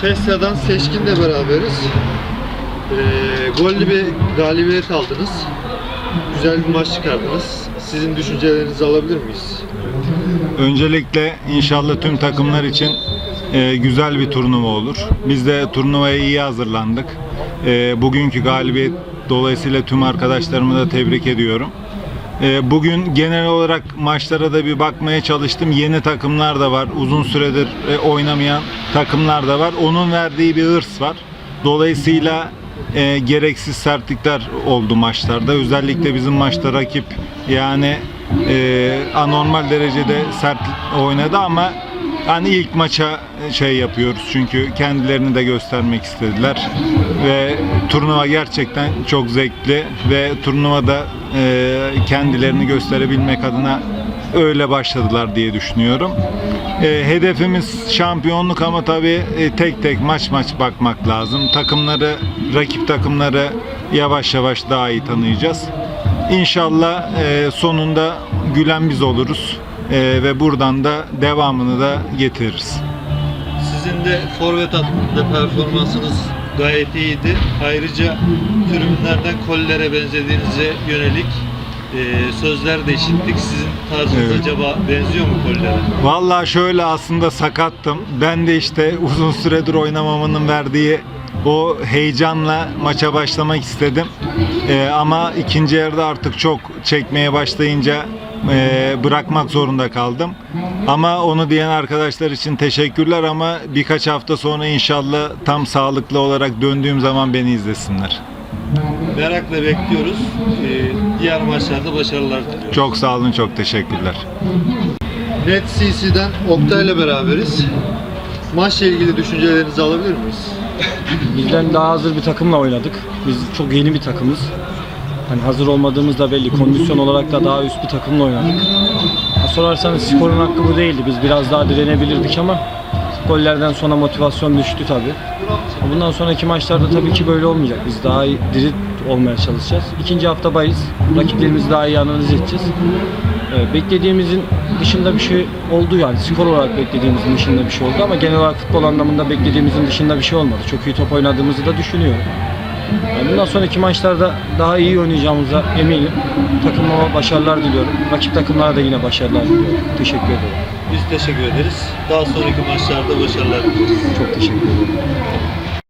Tesla'dan Seçkin'le beraberiz. Ee, gollü bir galibiyet aldınız. Güzel bir maç çıkardınız. Sizin düşüncelerinizi alabilir miyiz? Öncelikle inşallah tüm takımlar için e, güzel bir turnuva olur. Biz de turnuvaya iyi hazırlandık. E, bugünkü galibiyet dolayısıyla tüm arkadaşlarımı da tebrik ediyorum. E, bugün genel olarak maçlara da bir bakmaya çalıştım. Yeni takımlar da var. Uzun süredir e, oynamayan takımlar da var. Onun verdiği bir hırs var. Dolayısıyla e, gereksiz sertlikler oldu maçlarda. Özellikle bizim maçta rakip yani e, anormal derecede sert oynadı ama hani ilk maça şey yapıyoruz çünkü kendilerini de göstermek istediler ve turnuva gerçekten çok zevkli ve turnuvada e, kendilerini gösterebilmek adına öyle başladılar diye düşünüyorum. E, hedefimiz şampiyonluk ama tabii e, tek tek maç maç bakmak lazım. Takımları, rakip takımları yavaş yavaş daha iyi tanıyacağız. İnşallah e, sonunda gülen biz oluruz E, ve buradan da devamını da getiririz. Sizin de forvet hattında performansınız gayet iyiydi. Ayrıca tribünlerden kollere benzediğinize yönelik e, sözler de işittik. Sizin tarzınız Evet. acaba benziyor mu kollere? Vallahi şöyle aslında sakattım. Ben de işte uzun süredir oynamamın verdiği o heyecanla maça başlamak istedim. Ee, ama ikinci yarıda artık çok çekmeye başlayınca e, bırakmak zorunda kaldım. Ama onu diyen arkadaşlar için teşekkürler ama birkaç hafta sonra inşallah tam sağlıklı olarak döndüğüm zaman beni izlesinler. Merakla bekliyoruz. E, diğer maçlarda başarılar diliyoruz. Çok sağ olun, çok teşekkürler. Net CC'den Oktay'la beraberiz. Maçla ilgili düşüncelerinizi alabilir miyiz? Bizden daha hazır bir takımla oynadık. Biz çok yeni bir takımız. Hani hazır olmadığımız da belli. Kondisyon olarak da daha üst bir takımla oynadık. Ha, sorarsanız skorun hakkı bu değildi. Biz biraz daha direnebilirdik ama gollerden sonra motivasyon düştü tabii. Bundan sonraki maçlarda tabii ki böyle olmayacak. Biz daha iyi, diri olmaya çalışacağız. İkinci hafta bayız. Rakiplerimizi daha iyi analiz edeceğiz. Ee, beklediğimizin dışında bir şey oldu yani. Skor olarak beklediğimizin dışında bir şey oldu ama genel olarak futbol anlamında beklediğimizin dışında bir şey olmadı. Çok iyi top oynadığımızı da düşünüyorum. Bundan sonraki maçlarda daha iyi oynayacağımıza eminim. Takımıma başarılar diliyorum. Rakip takımlara da yine başarılar diliyorum. Teşekkür ederim. Biz teşekkür ederiz. Daha sonraki maçlarda başarılar diliyoruz. Çok teşekkür ederim.